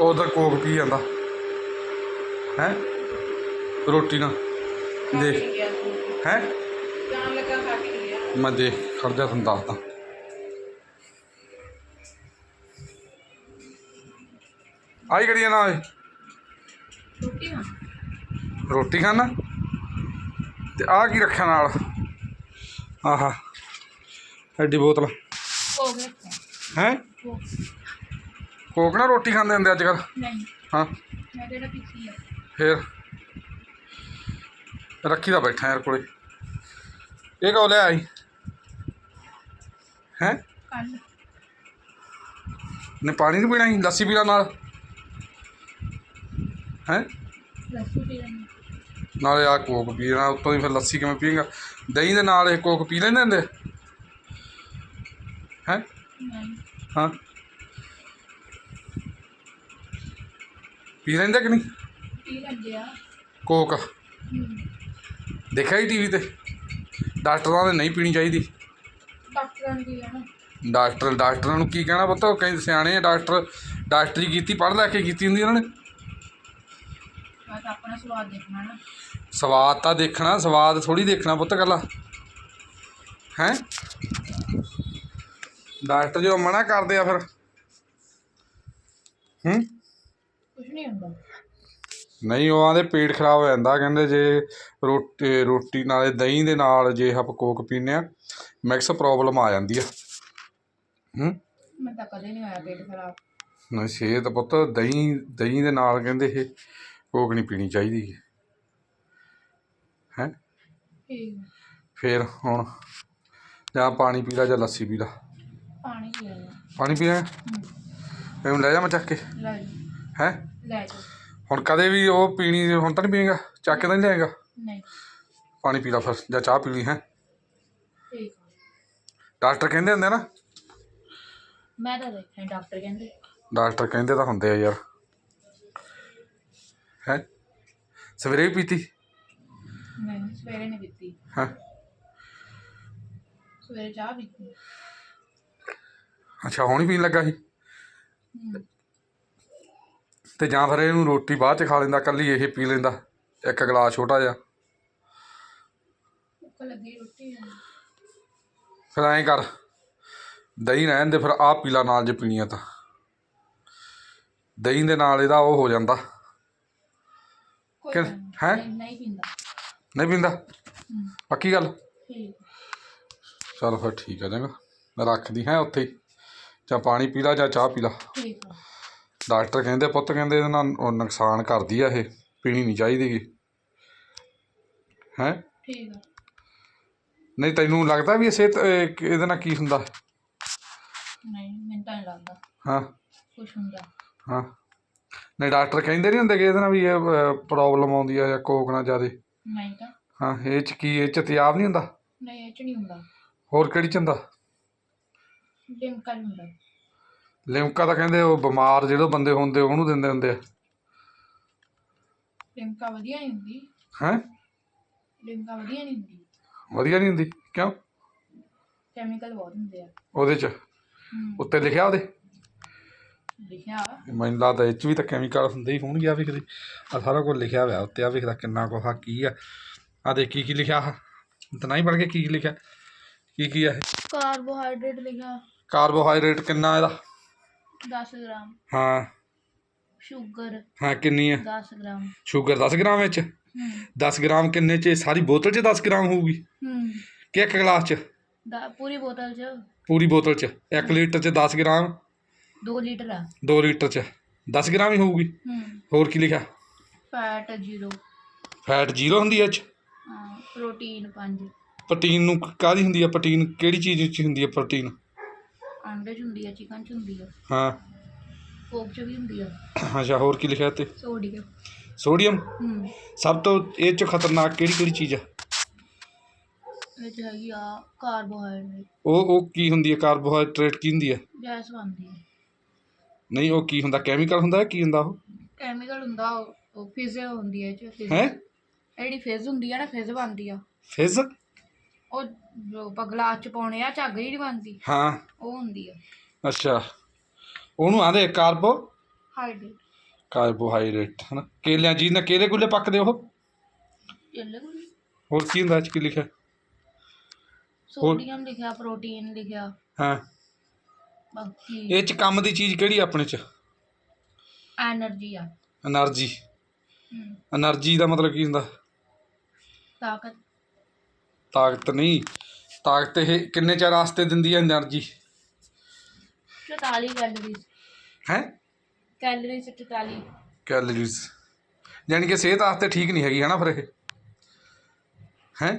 ਉਧਰ ਕੋਕ ਪੀ ਜਾਂਦਾ। ਹੈ? ਰੋਟੀ ਨਾਲ। ਦੇਖ। ਹੈ? ਜਾਣ ਲੱਗਾ ਖਾ ਕੇ ਗਿਆ ਮੈਂ ਦੇਖ ਖੜ ਜਾ ਤੁਹਾਨੂੰ ਦੱਸਦਾ। ਆਈ ਕਰੀਏ ਨਾ ਓਏ ਰੋਟੀ ਖਾਣਾ ਤੇ ਆਹ ਕੀ ਰੱਖਿਆ ਨਾਲ? ਆਹਾ। ਐਡੀ ਬੋਤਲ। ਹੈ? ਕੋਕ ਨਾਲ ਰੋਟੀ ਖਾਂਦੇ ਹੁੰਦੇ ਅੱਜ ਕੱਲ ਨਹੀਂ। ਹਾਂ। ਮੈਂ ਜਿਹੜਾ ਪੀਤੀ ਆ। ਫੇਰ? ਰੱਖੀ ਦਾ ਬੈਠਾ ਯਾਰ ਕੋਲੇ। ਇਹ ਕੋ ਲੈ ਆਈ? ਹੈ? ਕੱਲ ਨੇ ਪਾਣੀ ਨਹੀਂ ਪੀਣਾ ਸੀ ਲੱਸੀ ਪੀਣਾ ਨਾਲ? ਹੈ? ਲੱਸੀ ਪੀ ਲੈਣੀ ਨਾਲੇ ਆ ਕੋਕ ਪੀਣਾ ਉੱਤੋਂ ਦੀ ਫਿਰ ਲੱਸੀ ਕਿਵੇਂ ਪੀਏਗਾ? ਦਹੀਂ ਦੇ ਨਾਲ ਇਹ ਕੋਕ ਪੀ ਲੈਂਦੇ ਹੁੰਦੇ? ਹੈ? ਨਹੀਂ। ਹਾਂ। ਪੀ ਲੈਂਦੇ ਕਿ ਨਹੀਂ? ਪੀ ਲੈਂਦੇ ਆ। ਕੋਕ। ਦੇਖਿਆ ਹੀ ਟੀਵੀ ਤੇ? ਡਾਕਟਰਾਂ ਨੇ ਨਹੀਂ ਪੀਣੀ ਚਾਹੀਦੀ। ਡਾਕਟਰਾਂ ਨਾ। ਡਾਕਟਰ ਡਾਕਟਰਾਂ ਨੂੰ ਕੀ ਕਹਿਣਾ ਪਤਾ? ਉਹ ਕਹਿੰਦੇ ਸਿਆਣੇ ਆ ਡਾਕਟਰ ਡਾਕਟਰੀ ਕੀਤੀ ਪੜ੍ਹ ਲੈ ਕੇ ਕੀਤੀ ਹੁੰਦੀ ਉਹਨਾਂ ਨੇ। ਮੈਂ ਤਾਂ ਆਪਣਾ ਸਵਾਦ ਦੇਖਣਾ ਨਾ। ਸਵਾਦ ਤਾਂ ਦੇਖਣਾ ਸਵਾਦ ਥੋੜੀ ਦੇਖਣਾ ਪੁੱਤ ਗੱਲਾਂ ਹੈ? ਡਾਕਟਰ ਜੋ ਮਨਾ ਕਰਦੇ ਆ ਫਿਰ। ਹੂੰ? ਕੁਝ ਨਹੀਂ ਹੁੰਦਾ। ਨਹੀਂ ਉਹ ਆਂਦੇ ਪੇਟ ਖਰਾਬ ਹੋ ਜਾਂਦਾ ਕਹਿੰਦੇ ਜੇ ਰੋਟੀ ਰੋਟੀ ਨਾਲੇ ਦਹੀਂ ਦੇ ਨਾਲ ਜੇ ਆਪਾਂ ਕੋਕ ਪੀਨੇ ਆ ਮਿਕਸ ਪ੍ਰੋਬਲਮ ਆ ਜਾਂਦੀ ਆ। ਹੂੰ? ਮੈਂ ਤਾਂ ਕਦੇ ਨਹੀਂ ਹੋਇਆ ਪੇਟ ਖਰਾਬ। ਨਾ ਸਿਹਤ ਪੁੱਤ ਦਹੀਂ ਦਹੀਂ ਦੇ ਨਾਲ ਕਹਿੰਦੇ ਇਹ ਕੋਕ ਨਹੀਂ ਪੀਣੀ ਚਾਹੀਦੀ। ਹੈ? ਆ। ਫੇਰ ਹੁਣ ਜਾਂ ਪਾਣੀ ਪੀ ਲੈ ਜਾਂ ਲੱਸੀ ਪੀ ਲੈ। ਪਾਣੀ ਪੀ ਲੈਣਾ ਪਾਣੀ ਪੀਣਾ ਇਹਨੂੰ ਲੈ ਜਾ ਮੈਂ ਚੱਕ ਕੇ। ਲੈ ਹੈ? ਲੈ ਜਾਓ ਹੁਣ ਕਦੇ ਵੀ ਉਹ ਪੀਣੀ ਹੁਣ ਤਾਂ ਨਹੀਂ ਪੀਏਗਾ? ਚੱਕ ਕੇ ਤਾਂ ਨਹੀਂ ਲਿਆਏਗਾ? ਨਹੀਂ। ਪਾਣੀ ਪੀ ਲੈ ਫਿਰ ਜਾਂ ਚਾਹ ਪੀ ਲਈ ਹੈ? ਠੀਕ ਆ। ਡਾਕਟਰ ਕਹਿੰਦੇ ਹੁੰਦੇ ਨਾ? ਮੈਂ ਤਾਂ ਦੇਖਿਆ ਡਾਕਟਰ ਕਹਿੰਦੇ। ਡਾਕਟਰ ਕਹਿੰਦੇ ਤਾਂ ਹੁੰਦੇ ਆ ਯਾਰ। ਹੈ? ਸਵੇਰੇ ਵੀ ਪੀਤੀ? ਨਹੀਂ ਸਵੇਰੇ ਨਹੀਂ ਪੀਤੀ। ਹੈ? ਸਵੇਰੇ ਚਾਹ ਪੀਤੀ। ਅੱਛਾ ਹੁਣ ਹੀ ਪੀਣ ਲੱਗਾ ਸੀ? ਹਮ, ਤੇ ਜਾਂ ਫਿਰ ਇਹਨੂੰ ਰੋਟੀ ਬਾਅਦ ਚ ਖਾ ਲੈਂਦਾ ਕੱਲੀ ਇਹ ਪੀ ਲੈਂਦਾ ਇੱਕ ਗਲਾਸ ਛੋਟਾ ਜਿਹਾ। ਫਿਰ ਐਂ ਕਰ ਦਹੀਂ ਰਹਿਣ ਦੇ ਫਿਰ ਆਹ ਪੀਲਾ ਨਾਲ ਜੇ ਪੀਣੀ ਆ ਤਾਂ। ਦਹੀਂ ਦੇ ਨਾਲ ਇਹਦਾ ਉਹ ਹੋ ਜਾਂਦਾ। ਕੋਈ ਕਿ- ਹੈਂ? ਨਹੀਂ- ਪੀਂਦਾ। ਨਹੀਂ ਪੀਂਦਾ? ਪੱਕੀ ਗੱਲ? ਚਲ ਫਿਰ ਠੀਕ ਆ ਚੰਗਾ। ਮੈਂ ਰੱਖਦੀ ਹੈ ਉੱਥੇ ਜਾਂ ਪਾਣੀ ਪੀ ਲਾ ਜਾਂ ਚਾਹ ਪੀ ਲਾ। ਠੀਕ ਆ। ਡਾਕਟਰ ਕਹਿੰਦੇ ਪੁੱਤ ਕਹਿੰਦੇ ਇਹਦੇ ਨਾਲ ਉਹ ਨੁਕਸਾਨ ਕਰਦੀ ਆ ਇਹ ਪੀਣੀ ਨਹੀਂ ਚਾਹੀਦੀ ਗੀ। ਹੈ? ਠੀਕ ਆ। ਨਹੀਂ ਤੈਨੂੰ ਲੱਗਦਾ ਵੀ ਇਹ ਸਿਹਤ ਇਹ ਕਿ- ਇਹਦੇ ਨਾਲ ਕੀ ਹੁੰਦਾ? ਨਹੀਂ ਮੈਨੂੰ ਤਾਂ ਨਹੀਂ ਲੱਗਦਾ। ਹਾਂ। ਕੁਛ ਹੁੰਦਾ। ਹਾਂ। ਨਹੀਂ ਡਾਕਟਰ ਕਹਿੰਦੇ ਨਹੀਂ ਹੁੰਦੇ ਕਿ ਇਹਦੇ ਨਾਲ ਵੀ ਇਹ ਪ੍ਰੋਬਲਮ ਆਉਂਦੀ ਆ ਜਾਂ ਕੋਕ ਨਾਲ ਜ਼ਿਆਦੇ? ਨਹੀਂ ਤਾਂ। ਹਾਂ ਇਹ ਚ ਕੀ ਇਹ ਚ ਤਿਆਬ ਨਹੀਂ ਹੁੰਦਾ? ਨਹੀਂ ਇਹ ਚ ਨਹੀਂ ਹੁੰਦਾ। ਹੋਰ ਕਿਹੜੀ ਚ ਹੁੰਦਾ? ਲਿਮਕਾ ਨਹੀਂ ਹੁੰਦਾ। ਲਿਮਕਾ ਤਾਂ ਕਹਿੰਦੇ ਉਹ ਬਿਮਾਰ ਜਿਹੜੇ ਬੰਦੇ ਹੁੰਦੇ ਉਹਨੂੰ ਦਿੰਦੇ ਹੁੰਦੇ ਆ। ਲਿਮਕਾ ਵਧੀਆ ਨਹੀਂ ਹੁੰਦੀ। ਹੈ? ਲਿਮਕਾ ਵਧੀਆ ਨਹੀਂ ਹੁੰਦੀ। ਵਧੀਆ ਨਹੀਂ ਹੁੰਦੀ। ਕਿਉਂ? ਕੈਮੀਕਲ ਬਹੁਤ ਹੁੰਦੇ ਆ। ਉਹਦੇ ਚ? ਉੱਤੇ ਲਿਖਿਆ ਉਹਦੇ? ਲਿਖਿਆ ਵਾ। ਮੈਨੂੰ ਲੱਗਦਾ ਇਹ ਚ ਵੀ ਤਾਂ ਕੈਮੀਕਲ ਹੁੰਦੇ ਹੀ ਹੋਣਗੇ ਆ ਵੇਖਦੇ ਆ ਸਾਰਾ ਕੁਝ ਲਿਖਿਆ ਹੋਇਆ ਉੱਤੇ ਆ ਵੇਖਦਾ ਕਿੰਨਾ ਕੁ ਆ ਕੀ ਆ। ਆ ਦੇਖ ਕੀ ਕੀ ਲਿਖਿਆ ਆ ਪੜ੍ਹ ਕੇ ਕੀ ਕੀ ਲਿਖਿਆ। ਕੀ ਕੀ ਆ ਇਹ? ਕਾਰਬੋਹਾਈਡਰੇਟ ਲਿਖਿਆ। ਕਾਰਬੋਹਾਈਡਰੇਟ ਕਿੰਨਾ ਇਹਦਾ? 10 ਗ੍ਰਾਮ। ਹਾਂ। ਸ਼ੂਗਰ। ਹਾਂ ਕਿੰਨੀ ਆ? 10 ਗ੍ਰਾਮ। ਸ਼ੂਗਰ 10 ਗ੍ਰਾਮ ਵਿੱਚ? ਹੂੰ। 10 ਗ੍ਰਾਮ ਕਿੰਨੇ ਚ? ਸਾਰੀ ਬੋਤਲ ਚ 10 ਗ੍ਰਾਮ ਹੋਊਗੀ? ਹੂੰ। ਕਿ ਇੱਕ ਗਲਾਸ ਚ? ਦਾ ਪੂਰੀ ਬੋਤਲ ਚ। ਪੂਰੀ ਬੋਤਲ ਚ। 1 ਲੀਟਰ ਚ 10 ਗ੍ਰਾਮ? 2 ਲੀਟਰ ਆ। 2 ਲੀਟਰ ਚ। 10 ਗ੍ਰਾਮ ਹੀ ਹੋਊਗੀ? ਹੂੰ। ਹੋਰ ਕੀ ਲਿਖਿਆ? ਫੈਟ 0 ਫੈਟ ਜ਼ੀਰੋ ਹੁੰਦੀ ਇਹ ਚ? ਪ੍ਰੋਟੀਨ 5 ਪ੍ਰੋਟੀਨ ਨੂੰ ਕਾਹਦੀ ਹੁੰਦੀ ਆ? ਪ੍ਰੋਟੀਨ ਕਿਹੜੀ ਚੀਜ਼ ਵਿੱਚ ਹੁੰਦੀ ਆ ਪ੍ਰੋਟੀਨ? ਅੰਡੇ ਚ ਹੁੰਦੀ ਆ ਚਿਕਨ ਚ ਹੁੰਦੀ ਆ। ਹਾਂ। ਕੋਕ ਚ ਵੀ ਹੁੰਦੀ ਆ। ਅੱਛਾ ਹੋਰ ਕੀ ਲਿਖਿਆ ਤੇ ਸੋਡੀਅਮ। ਸੋਡੀਅਮ? ਹੂੰ। ਸਭ ਤੋਂ ਇਹ ਚ ਖਤਰਨਾਕ ਕਿਹੜੀ ਕਿਹੜੀ ਚੀਜ਼ ਆ? ਇਹ ਚ ਹੈਗੀ ਆ ਕਾਰਬੋਹਾਈਡਰੇਟ। ਉਹ ਉਹ ਕੀ ਹੁੰਦੀ ਹੈ ਕਾਰਬੋਹਾਈਡਰੇਟ ਕੀ ਹੁੰਦੀ ਹੈ ਗੈਸ ਬਣਦੀ ਆ। ਨਹੀਂ ਉਹ ਕੀ ਹੁੰਦਾ? ਕੈਮੀਕਲ ਹੁੰਦਾ ਹੈ ਕੀ ਹੁੰਦਾ ਉਹ? ਕੈਮੀਕਲ ਹੁੰਦਾ ਉਹ- ਫਿਜ਼ ਹੁੰਦੀ ਹੈ ਇਹ ਚ fizz। ਹੈ? ਜਿਹੜੀ ਫਿਜ਼ ਹੁੰਦੀ ਆ ਨਾ ਫਿਜ਼ ਬਣਦੀ ਆ। ਫਿਜ਼? ਉਹ ਜੋ ਆਪਾਂ ਪਾਉਣੇ ਆ ਝੱਗ ਜਿਹੜੀ ਬਣਦੀ। ਹਾਂ। ਉਹ ਹੁੰਦੀ ਆ। ਅੱਛਾ। ਉਹਨੂੰ ਆਂਦੇ ਕਾਰਬੋ? ਹਾਈਡਰੇਟ। ਕਾਰਬੋਹਾਈਡਰੇਟ ਹਨਾ? ਕੇਲਿਆਂ ਜੀ ਨਾ ਕੇਲੇ ਗੁੱਲੇ ਪੱਕਦੇ ਉਹ? ਕੇਲੇ ਗੁੱਲੇ ਹੋਰ ਕੀ ਹੁੰਦਾ ਅੱਜ ਕੀ ਲਿਖਿਆ? ਸੋਡੀਅਮ ਲਿਖਿਆ ਪ੍ਰੋਟੀਨ ਲਿਖਿਆ। ਹਾਂ। ਬਾਕੀ ਇਹ ਚ ਕੰਮ ਦੀ ਚੀਜ਼ ਕਿਹੜੀ ਆਪਣੇ ਚ? એનર્ਜੀ ਆ। એનર્ਜੀ એનર્ਜੀ ਦਾ ਮਤਲਬ ਕੀ ਹੁੰਦਾ? ਤਾਕਤ। ਤਾਕਤ ਨਹੀਂ। ਤਾਕਤ ਇਹ ਕਿੰਨੇ ਚਾਰ ਆਸਤੇ ਦਿੰਦੀ ਹੈ એનર્ਜੀ 44 ਕੈਲਰੀਜ਼ ਹੈ? ਕੈਲਰੀਜ਼ 44 ਕੈਲਰੀਜ਼ ਯਾਨੀ ਕਿ ਸਿਹਤ ਵਾਸਤੇ ਠੀਕ ਨਹੀਂ ਹੈਗੀ ਹਨਾ ਫਿਰ ਇਹ? ਹੈ?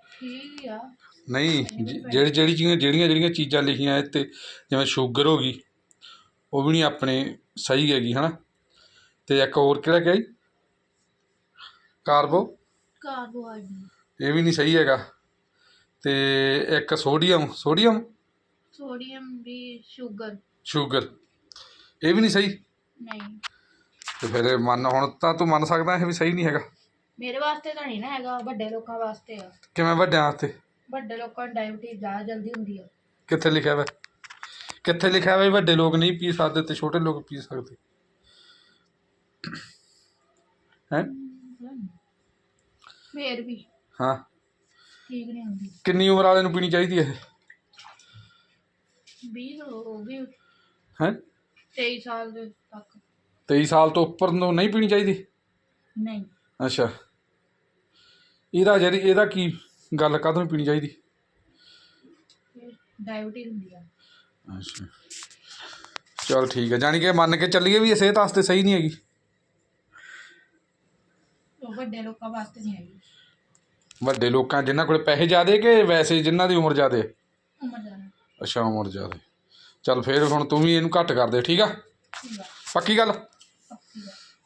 ਠੀਕ ਆ। ਨਹੀਂ ਜਿਹੜੀ ਜਿਹੜੀ ਚੀਜ਼ਾਂ ਜਿਹੜੀਆਂ ਜਿਹੜੀਆਂ ਚੀਜ਼ਾਂ ਲਿਖੀਆਂ ਇੱਥੇ ਜਿਵੇਂ ਸ਼ੂਗਰ ਹੋ ਗਈ ਉਹ ਵੀ ਨਹੀਂ ਆਪਣੇ ਸਹੀ ਹੈਗੀ ਹਨਾ? ਤੇ ਇੱਕ ਹੋਰ ਕਿਹੜਾ ਕਿਹਾ ਜੀ? ਕਾਰਬੋ ਕਾਰਬੋਹਾਈਡਰੇਟ ਇਹ ਵੀ ਨਹੀਂ ਸਹੀ ਹੈਗਾ। ਤੇ ਇੱਕ ਸੋਡੀਅਮ ਸੋਡੀਅਮ? ਸੋਡੀਅਮ ਵੀ ਸ਼ੂਗਰ। ਸ਼ੂਗਰ। ਇਹ ਵੀ ਨਹੀਂ ਸਹੀ? ਨਹੀਂ। ਤੇ ਫਿਰ ਇਹ ਮੰਨ ਹੁਣ ਤਾਂ ਤੂੰ ਮੰਨ ਸਕਦਾ ਇਹ ਵੀ ਸਹੀ ਨਹੀਂ ਹੈਗਾ। ਮੇਰੇ ਵਾਸਤੇ ਤਾਂ ਨਹੀਂ ਨਾ ਹੈਗਾ ਵੱਡੇ ਲੋਕਾਂ ਵਾਸਤੇ ਆ। ਕਿਵੇਂ ਵੱਡਿਆਂ ਵਾਸਤੇ? ਵੱਡੇ ਲੋਕਾਂ ਨੂੰ ਡਾਇਬੀਟੀਜ਼ ਜ਼ਿਆਦਾ ਜਲਦੀ ਹੁੰਦੀ ਆ। ਕਿੱਥੇ ਲਿਖਿਆ ਵਾ? ਕਿੱਥੇ ਲਿਖਿਆ ਵਾ ਵੀ ਵੱਡੇ ਲੋਕ ਨਹੀਂ ਪੀ ਸਕਦੇ ਤੇ ਛੋਟੇ ਲੋਕ ਪੀ ਸਕਦੇ? ਹੈ? ਫੇਰ ਵੀ। ਹਾਂ। ਠੀਕ ਨਹੀਂ ਹੁੰਦੀ। ਕਿੰਨੀ ਉਮਰ ਵਾਲੇ ਨੂੰ ਪੀਣੀ ਚਾਹੀਦੀ ਹੈ 20 ਹੋ ਗਈ। ਹੈ? 23 ਸਾਲ ਦੇ ਤੱਕ। 23 ਸਾਲ ਤੋਂ ਉੱਪਰ ਨੂੰ ਨਹੀਂ ਪੀਣੀ ਚਾਹੀਦੀ? ਨਹੀਂ। ਅੱਛਾ। ਇਹਦਾ ਜਿਹੜੀ ਇਹਦਾ ਕੀ ਗੱਲ ਨਹੀਂ ਪੀਣੀ ਚਾਹੀਦੀ? ਹੁੰਦੀ ਆ। ਅੱਛਾ। ਚਲ ਠੀਕ ਹੈ ਜਾਣੀ ਕਿ ਮੰਨ ਕੇ ਚੱਲੀਏ ਵੀ ਇਹ ਸਿਹਤ ਵਾਸਤੇ ਸਹੀ ਨਹੀਂ ਹੈਗੀ। ਉਹ ਵੱਡੇ ਲੋਕਾਂ ਵਾਸਤੇ ਨਹੀਂ ਹੈਗੀ। ਵੱਡੇ ਲੋਕਾਂ ਜਿਨ੍ਹਾਂ ਕੋਲ ਪੈਸੇ ਜ਼ਿਆਦੇ ਕਿ ਵੈਸੇ ਜਿਨ੍ਹਾਂ ਦੀ ਉਮਰ ਜ਼ਿਆਦੇ? ਹੈ? ਉਮਰ ਜ਼ਿਆਦਾ। ਅੱਛਾ ਉਮਰ ਜ਼ਿਆਦੇ। ਚੱਲ ਫੇਰ ਹੁਣ ਤੂੰ ਵੀ ਇਹਨੂੰ ਘੱਟ ਕਰ ਦੇ ਠੀਕ ਆ? ਠੀਕ ਆ। ਪੱਕੀ ਗੱਲ? ਪੱਕੀ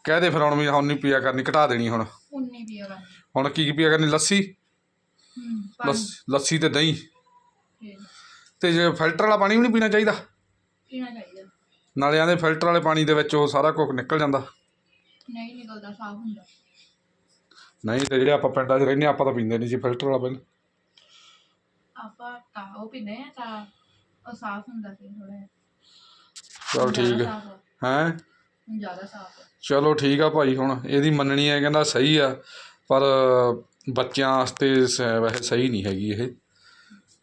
ਕਹਿ ਦੇ ਫਿਰ ਹੁਣ ਵੀ ਹੁਣ ਨਹੀਂ ਪੀਆ ਕਰਨੀ ਘਟਾ ਦੇਣੀ ਹੁਣ। 19 ਪੀਆ ਕਰਨੀ। ਹੁਣ ਕੀ ਕੀ ਪੀਆ ਕਰਨੀ ਲੱਸੀ? ਹੂੰ ਪਾਣੀ। ਲੱਸ- ਲੱਸੀ ਤੇ ਦਹੀਂ। ਫੇਰ ਤੇ ਜੇ ਫਿਲਟਰ ਵਾਲਾ ਪਾਣੀ ਵੀ ਨਹੀਂ ਪੀਣਾ ਚਾਹੀਦਾ? ਪੀਣਾ ਚਾਹੀਦਾ। ਨਾਲੇ ਆਂਦੇ ਫਿਲਟਰ ਵਾਲੇ ਪਾਣੀ ਦੇ ਵਿੱਚ ਉਹ ਸਾਰਾ ਕੁਝ ਨਿਕਲ ਜਾਂਦਾ। ਨਹੀਂ ਨਿਕਲਦਾ ਸਾਫ਼ ਹੁੰਦਾ। ਨਹੀਂ ਤੇ ਜਿਹੜੇ ਆਪਾਂ ਪਿੰਡਾਂ 'ਚ ਰਹਿੰਦੇ ਹਾਂ, ਆਪਾਂ ਤਾਂ ਪੀਂਦੇ ਨਹੀਂ ਸੀ ਫਿਲਟਰ ਵਾਲਾ ਪਹਿਲਾਂ ਆਪਾਂ ਤਾਂ ਉਹ ਪੀਂਦੇ ਆ ਤਾਂ ਉਹ ਸਾਫ਼ ਹੁੰਦਾ ਫਿਰ ਥੋੜਾ ਚਲ ਠੀਕ ਹੈ। ਹੈਂ? ਜ਼ਿਆਦਾ ਸਾਫ਼ ਹੈ ਚਲੋ ਠੀਕ ਆ ਭਾਈ ਹੁਣ ਇਹਦੀ ਮੰਨਣੀ ਹੈ ਕਹਿੰਦਾ ਸਹੀ ਆ ਪਰ ਬੱਚਿਆਂ ਵਾਸਤੇ ਸ- ਵੈਸੇ ਸਹੀ ਨਹੀਂ ਹੈਗੀ ਇਹ।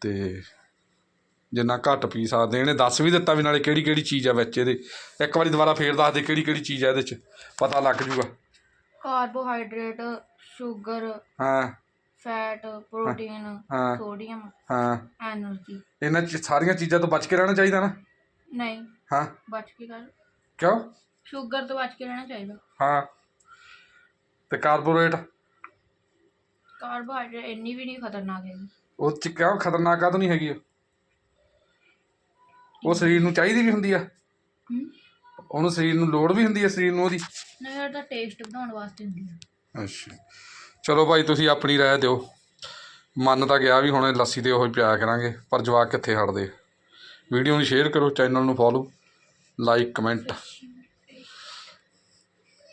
ਤੇ ਜਿੰਨਾ ਘੱਟ ਪੀ ਸਕਦੇ ਇਹਨੇ ਦੱਸ ਵੀ ਦਿੱਤਾ ਵੀ ਨਾਲੇ ਕਿਹੜੀ ਕਿਹੜੀ ਚੀਜ਼ ਆ ਵਿੱਚ ਇਹਦੇ। ਇੱਕ ਵਾਰੀ ਦੁਬਾਰਾ ਫੇਰ ਦੱਸ ਦੇ ਕਿਹੜੀ ਕਿਹੜੀ ਚੀਜ਼ ਆ ਇਹਦੇ 'ਚ ਪਤਾ ਲੱਗ ਜੂਗਾ। ਕਾਰਬੋਹਾਈਡਰੇਟ ਸ਼ੂਗਰ ਹਾਂ। ਫੈਟ ਪ੍ਰੋਟੀਨ ਹਾਂ। ਸੋਡੀਅਮ ਹਾਂ। ਐਨਰਜੀ। ਇਹਨਾਂ ਚ ਸਾਰੀਆਂ ਚੀਜ਼ਾਂ ਤੋਂ ਬਚ ਕੇ ਰਹਿਣਾ ਚਾਹੀਦਾ ਨਾ? ਨਹੀਂ। ਹਾਂ। ਬਚ ਕੇ ਕਰ। ਕਿਉਂ? ਸ਼ੂਗਰ ਤੋਂ ਬਚ ਕੇ ਰਹਿਣਾ ਚਾਹੀਦਾ। ਹਾਂ। ਤੇ ਕਾਰਬੋਹਾਈਡਰੇਟ? ਕਾਰਬੋਹਾਈਡਰੇਟ ਇੰਨੀ ਵੀ ਨਹੀਂ ਖਤਰਨਾਕ ਹੈ ਉਹ ਚ ਕਿਉਂ ਖਤਰਨਾਕ ਆ ਨਹੀਂ ਹੈਗੀ ਉਹ? ਸਰੀਰ ਨੂੰ ਚਾਹੀਦੀ ਵੀ ਹੁੰਦੀ ਆ। ਉਹਨੂੰ ਸਰੀਰ ਨੂੰ ਲੋੜ ਵੀ ਹੁੰਦੀ ਹੈ ਸਰੀਰ ਨੂੰ ਉਹਦੀ? ਨਹੀਂ ਟੇਸਟ ਵਧਾਉਣ ਵਾਸਤੇ ਹੁੰਦੀ ਹੈ ਅੱਛਾ। ਚਲੋ ਭਾਈ ਤੁਸੀਂ ਆਪਣੀ ਰਾਏ ਦਿਓ। ਮੰਨ ਤਾਂ ਗਿਆ ਵੀ ਹੁਣ ਲੱਸੀ ਤੇ ਉਹ ਹੀ ਪਿਆਇਆ ਕਰਾਂਗੇ ਪਰ ਜਵਾਕ ਕਿੱਥੇ ਹਟਦੇ? ਵੀਡੀਓ ਨੂੰ ਸ਼ੇਅਰ ਕਰੋ ਚੈਨਲ ਨੂੰ ਫੋਲੋ ਲਾਈਕ ਕਮੈਂਟ